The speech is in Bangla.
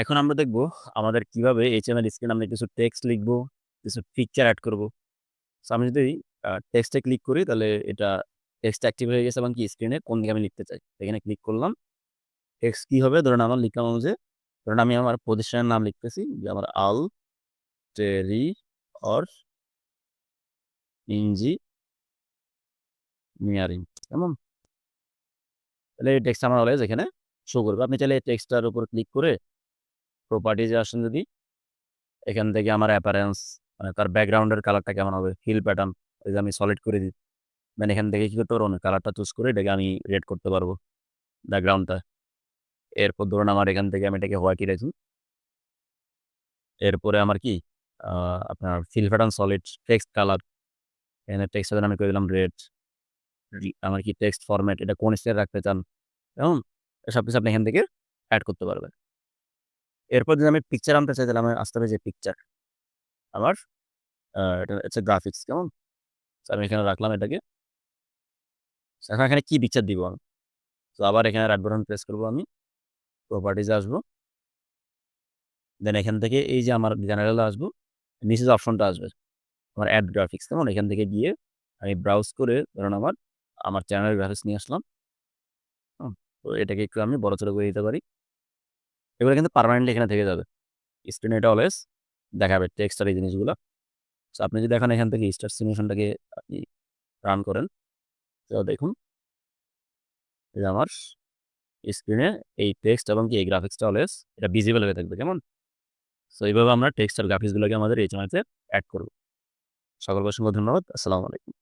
এখন আমরা দেখব আমাদের কীভাবে HTML স্ক্রিনে আমরা কিছু টেক্সট লিখব, কিছু পিকচার অ্যাড করব। সো আমি যদি টেক্সটে ক্লিক করি তাহলে এটা টেক্সট অ্যাক্টিভ হয়ে গেছে এবং কি স্ক্রিনে কোন দিকে আমি লিখতে চাই। এখানে ক্লিক করলাম। টেক্সট কি হবে? ধরেন আমার লিখলাম যে ধরেন আমি আমার প্রতিষ্ঠানের নাম লিখতেছি যে আমার আল টেরি অর ইঞ্জি নিয়ারিং কেমন? তাহলে এই টেক্সট আমার অলওয়েজ এখানে শো করবে। আপনি চাইলে এই টেক্সটটার উপর ক্লিক করে প্রপার্টিজ আসেন যদি এখান থেকে আমার অ্যাপারেন্স মানে তার ব্যাকগ্রাউন্ডের কালারটা কেমন হবে? হিল প্যাটার্ন যে আমি সলিড করে দিই। দেন এখান থেকে কি করতে পারব কালারটা চুজ করে এটাকে আমি রেড করতে পারব ব্যাকগ্রাউন্ডটা। এরপর ধরুন আমার এখান থেকে আমি এটাকে হোয়াইটই রাখি। এরপরে আমার কি আপনার fill pattern solid text colour এখানে টেক্সটের জন্য আমি করে দিলাম রেড। আমার কি টেক্সট ফরম্যাট এটা কোন স্টাইল রাখতে চান, কেমন? সবকিছু আপনি এখান থেকে অ্যাড করতে পারবেন। এরপর যদি আমি পিকচার আনতে চাই তাহলে আমার আসতে হবে যে পিকচার। আমার এটা গ্রাফিক্স কেমন? আমি এখানে রাখলাম এটাকে। এখন এখানে কি পিকচার দিব আমি? তো আবার এখানে রাইট বাটন প্রেস করব আমি। প্রপার্টিজ আসব। দেন এখান থেকে এই যে আমার জেনারেলে আসব। নিচে যে অপশনটা আসবে। আমার অ্যাড গ্রাফিক্স কেমন? এখান থেকে গিয়ে আমি ব্রাউজ করে ধরুন আমার, আমার চ্যানেলের গ্রাফিক্স নিয়ে আসলাম। তো এটাকে একটু আমি বড় ছোট করে দিতে পারি। এগুলো কিন্তু পার্মানেন্টলি এখানে থেকে যাবে। স্ক্রিনে এটা অলওয়েজ দেখাবে টেক্সট আর এই জিনিসগুলা। সো আপনি যদি এখন এখান থেকে স্টার সিমুলেশনটাকে আপনি রান করেন। তো দেখুন। আমার স্ক্রিনে এই টেক্সট এবং কি এই গ্রাফিক্সটা অলওয়েজ এটা ভিজিবল হয়ে থাকবে, কেমন? সো এইভাবে আমরা টেক্সট আর গ্রাফিক্স গুলোকে আমাদের এই চ্যানেলতে অ্যাড করব। সকলকে অসংখ্য ধন্যবাদ। আসসালামু আলাইকুম।